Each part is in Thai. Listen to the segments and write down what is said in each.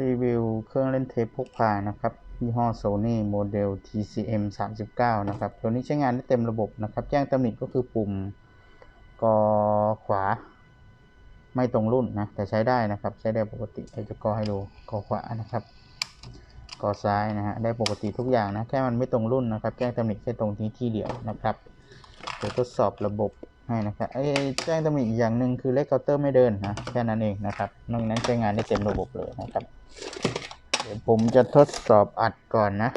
รีวิวเครื่องเล่นเทปพกพานะครับยี่ห้อ Sony โมเดล TCM 39นะครับ ตัวนี้ใช้งานได้เต็มระบบนะครับ แจ้งตำหนิก็คือปุ่มกอขวา ไม่ตรงรุ่นนะ แต่ใช้ได้นะครับ ใช้ได้ปกติเดี๋ยวจะกอให้ดูกอขวานะครับ กอซ้ายนะฮะ ได้ปกติทุกอย่างนะ แค่มันไม่ตรงรุ่นนะครับ แจ้งตำหนิแค่ตรงที่ที่เดียวนะครับ เดี๋ยวทดสอบระบบ ให้นะครับเอ้แจ้งตำหนิอีกอย่างหนึ่งคือเลขเคาน์เตอร์ไม่เดินนะแค่นั้นเองนะครับนอกนั้นใช้งานได้เต็มระบบเลยนะครับ เดี๋ยวผมจะทดสอบอัดก่อนนะ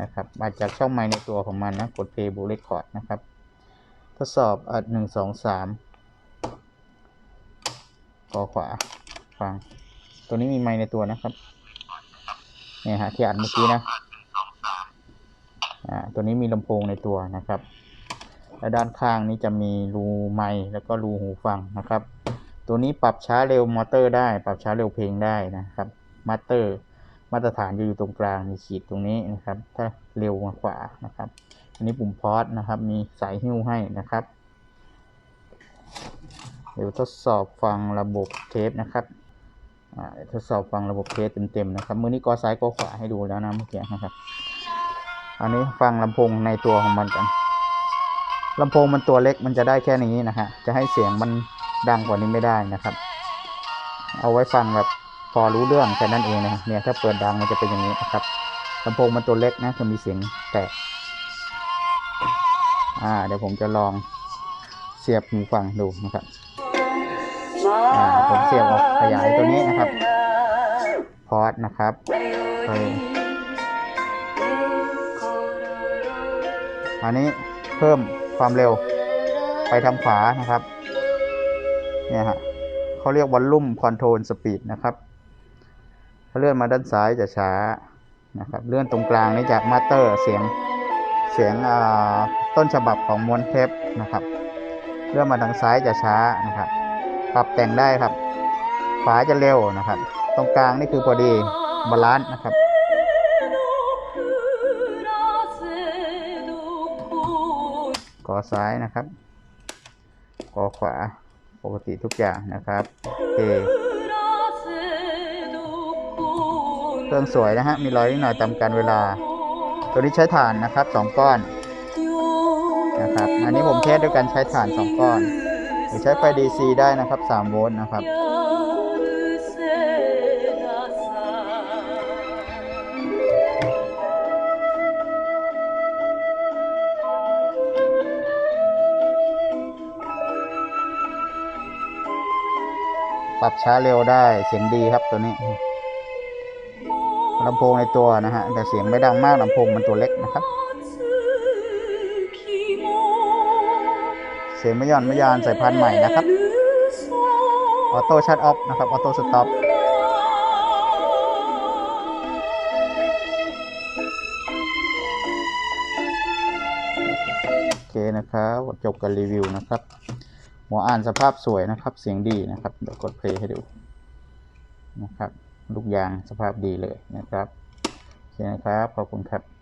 นะครับอัดจากช่องไมค์ในตัวของมันนะกด play บูเลคคอร์ดนะครับ ทดสอบอัดหนึ่งสองสามกอขวาฟัง ตัวนี้มีไมค์ในตัวนะครับเนี่ยฮะที่อัดเมื่อกี้นะอ่าตัวนี้มีลำโพงในตัวนะครับ และด้านข้างนี้จะมีรูไมค์แล้วก็รูหูฟังนะครับ ตัวนี้ปรับช้าเร็วมอเตอร์ได้ ปรับช้าเร็วเพลงได้นะครับมาสเตอร์มาตรฐานจะอยู่ตรงกลางมีขีดตรงนี้นะครับ ถ้าเร็วมาขวานะครับ อันนี้ปุ่มพอสนะครับ มีสายหิ้วให้นะครับเดี๋ยวทดสอบฟังระบบเทปนะครับทดสอบฟังระบบเทปเต็มๆนะครับ มือนี้กอซ้ายกอขวาให้ดูแล้วนะเมื่อกี้นะครับ อันนี้ฟังลำโพงในตัวของมันกัน ลำโพงมันตัวเล็กมันจะได้แค่นี้นะฮะ จะให้เสียงมันดังกว่านี้ไม่ได้นะครับ เอาไว้ฟังแบบพอรู้เรื่องแค่นั้นเองนะเนี่ยถ้าเปิดดังมันจะเป็นอย่างนี้นะครับลำโพงมันตัวเล็กนะจะมีเสียงแตกอ่าเดี๋ยวผมจะลองเสียบหูฟังดูนะครับอ่าผมเสียบออกขยายตัวนี้นะครับพอดนะครับอันนี้เพิ่ม ความเร็วไปทางขวานะครับ เนี่ยฮะเขาเรียกวอลลุ่มคอนโทรลสปีดนะครับ ถ้าเลื่อนมาด้านซ้ายจะช้านะครับ เลื่อนตรงกลางนี่จะมาสเตอร์เสียงเสียงต้นฉบับของมวนเทปนะครับ เลื่อนมาทางซ้ายจะช้านะครับ ปรับแต่งได้ครับ ขวาจะเร็วนะครับ ตรงกลางนี่คือพอดีบาลานซ์นะครับ กอซ้ายนะครับ กอขวาปกติทุกอย่างนะครับโอเคเครื่องสวยนะฮะ มีรอยนิดหน่อยตามการเวลา ตัวนี้ใช้ถ่านนะครับสองก้อนนะครับ อันนี้ผมเทสด้วยการใช้ถ่านสองก้อน หรือใช้ไฟ DC ได้นะครับ3โวลต์นะครับ ปรับช้าเร็วได้เสียงดีครับตัวนี้ลำโพงในตัวนะฮะแต่เสียงไม่ดังมากลำโพงมันตัวเล็กนะครับ เสียงไม่ย่อนไม่ยานสายพันธุ์ใหม่นะครับออโต้ชัดออฟนะครับออโต้สต็อปโอเคนะครับจบกันรีวิวนะครับ หัวอ่านสภาพสวยนะครับ เสียงดีนะครับ เดี๋ยวกดเพลย์ให้ดูนะครับ ลูกยางสภาพดีเลยนะครับโอเคนะครับ ขอบคุณครับ